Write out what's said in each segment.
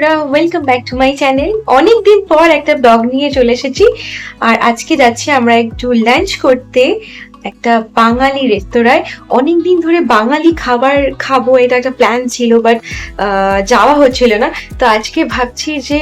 বন্ধুরা welcome back to my channel অনেকদিন পর একটা ব্লগ নিয়ে চলে এসেছি। আর আজকে যাচ্ছি আমরা একটু লাঞ্চ করতে একটা বাঙালি রেস্তোরাঁয় অনেক দিন ধরে বাঙালি খাবার খাব, এটা একটা প্ল্যান ছিল বাট যাওয়া হচ্ছিল না। তো আজকে ভাবছি যে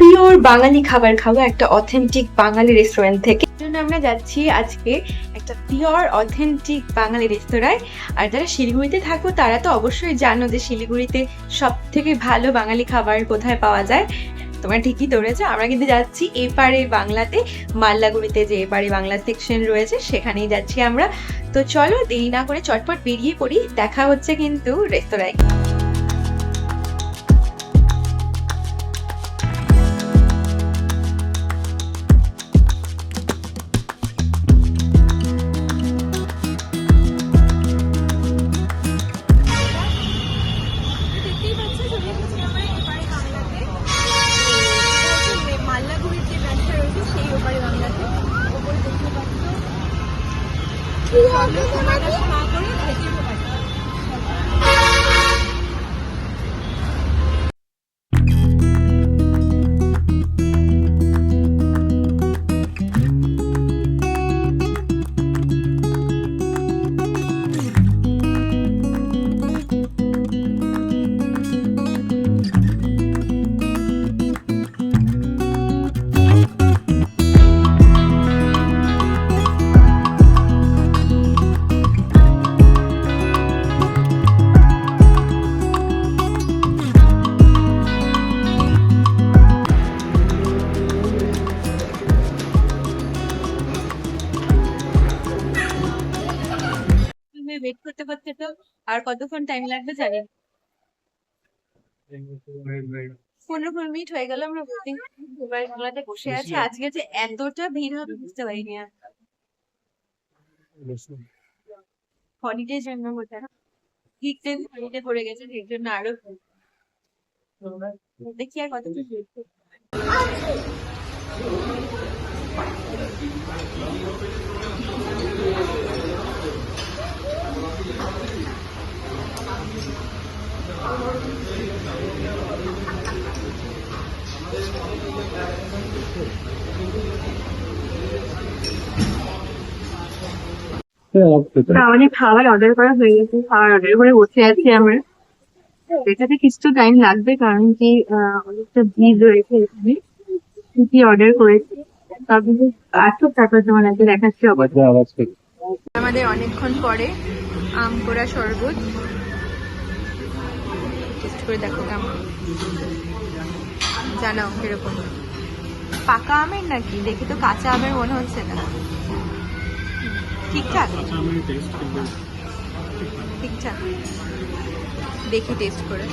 পিওর বাঙালি খাবার খাব একটা অথেন্টিক বাঙালি রেস্টুরেন্ট থেকে। জন্য আমরা যাচ্ছি আজকে একটা পিওর অথেন্টিক বাঙালি রেস্তোরাঁয় আর যারা শিলিগুড়িতে থাকো, তারা তো অবশ্যই জানো যে শিলিগুড়িতে সব থেকে ভালো বাঙালি খাবার কোথায় পাওয়া যায়। তোমরা ঠিকই ধরেছো, আমরা কিন্তু যাচ্ছি এপারে বাংলাতে মাল্লাগুড়িতে যে এপারে বাংলা সেকশন রয়েছে, সেখানেই যাচ্ছি আমরা। তো চলো দেরি না করে চটপট বেরিয়ে পড়ি, দেখা হচ্ছে কিন্তু রেস্তোরাঁয় আর কতক্ষণ টাইম লাগবে জানি পনেরো পনেরো মিনিট হয়ে গেল আমরা বুকিং বসে আছি। আজকে যে এতটা ভিড় হবে বুঝতে পারিনি আর। জন্য হলিডে পড়ে গেছে সেই জন্য আরও দেখি আর কত আমাদের হয়ে আমরা। এটাতে কিছু টাইম লাগবে কারণ কি অনেকটা ভিড় রয়েছে কি অর্ডার করেছি তবে তারপর আমাদের অনেকক্ষণ পরে আম পোড়া শরবত। করে দেখো কেমন। জানাও কীরকম পাকা আমের নাকি? দেখে তো কাঁচা আমের মনে হচ্ছে না। ঠিকঠাক? ঠিকঠাক। দেখি টেস্ট করে।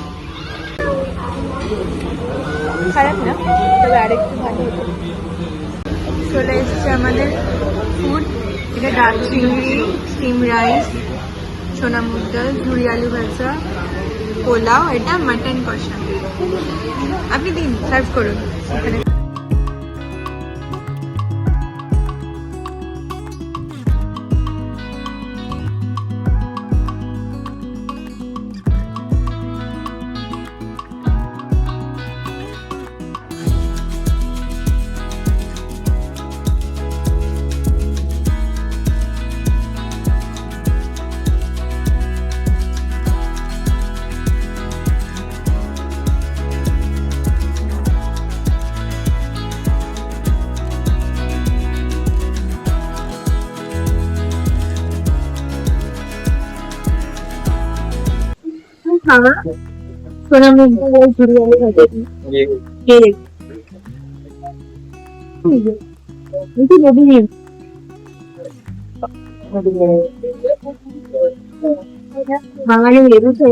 খারাপ না? তবে আরেকটু ভালো হতো। চলে এসেছে আমাদের ফুড এটা ডাল চিংড়ি স্টিম রাইস সোনা মুগ ডাল ঝুড়ি আলু ভাজা। পোলাও এটা মাটন কষা। আপনি দিন সার্ভ করুন। এখানে খাওয়া সোনা মুগ ডাল আর ঝুড়ি আলু ভাজা দিয়ে রেখে একটু বেবি নিন বাঙালি লেবু তো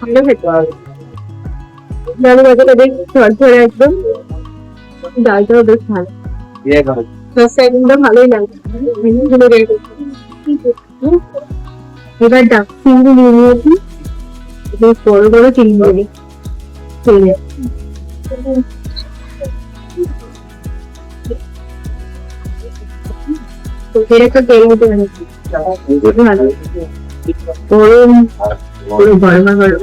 ভালো খেতে ডালটাও বেশ ভালো। টাইমটা ভালোই লাগছে জিনিসগুলো রেট এবার ডাক চিংড়ি নিয়ে নিয়েছি। বেশ বড় বড় চিংড়ি ঠিক একটা তেল মতো এনেছি ভালো গরম পুরো। গরমা গরম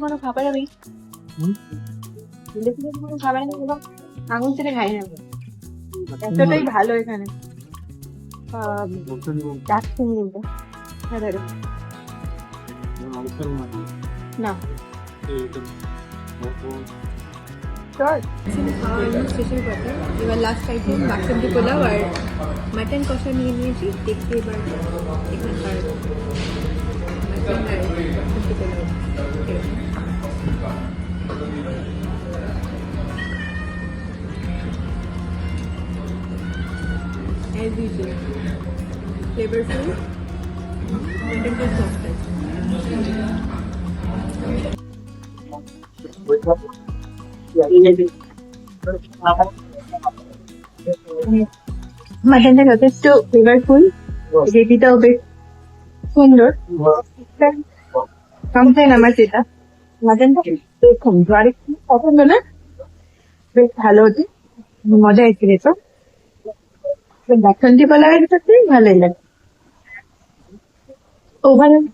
কোনো খাবার আমি কোনো খাবার আমি আঙুল তেলে খাই না। এতটাই ভালো এখানে আহ, দারচিনি কিন্তু। হ্যাঁ, ধরো। না শেষের কথা এবার লাস্ট আইটেম বাসন্তী পোলাও আর মাটন কষা নিয়ে নিয়েছি দেখতে এবার এখানকার মাটন আর বাসন্তী পোলাও অ্যাজ ইউজুয়াল ফ্লেভারফুল মাটনটা সফট আছে মাটনটা যথেষ্ট ফ্লেভারফুল রেসিটাও বেশ সুন্দর কমপ্লেন আমার যেটা মাটনটা পছন্দ না বেশ ভালো হচ্ছে মজা এসে গেছে বাসন্তী পোলাওয়ের সাথে ভালোই লাগে ওভারঅল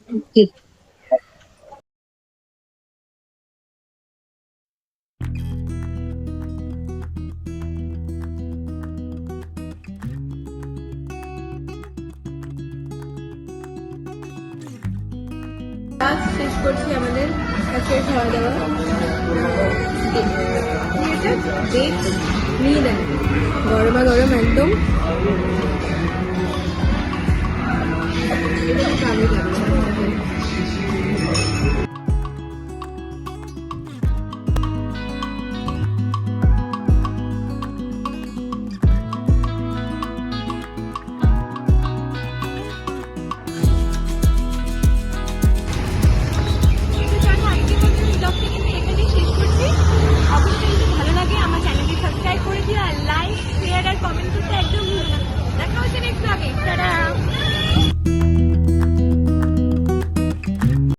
শেষ করছি আমাদের আজকের খাওয়া দাওয়া। বেগ নিয়ে দেন গরমা গরম একদম। এটা লাগছে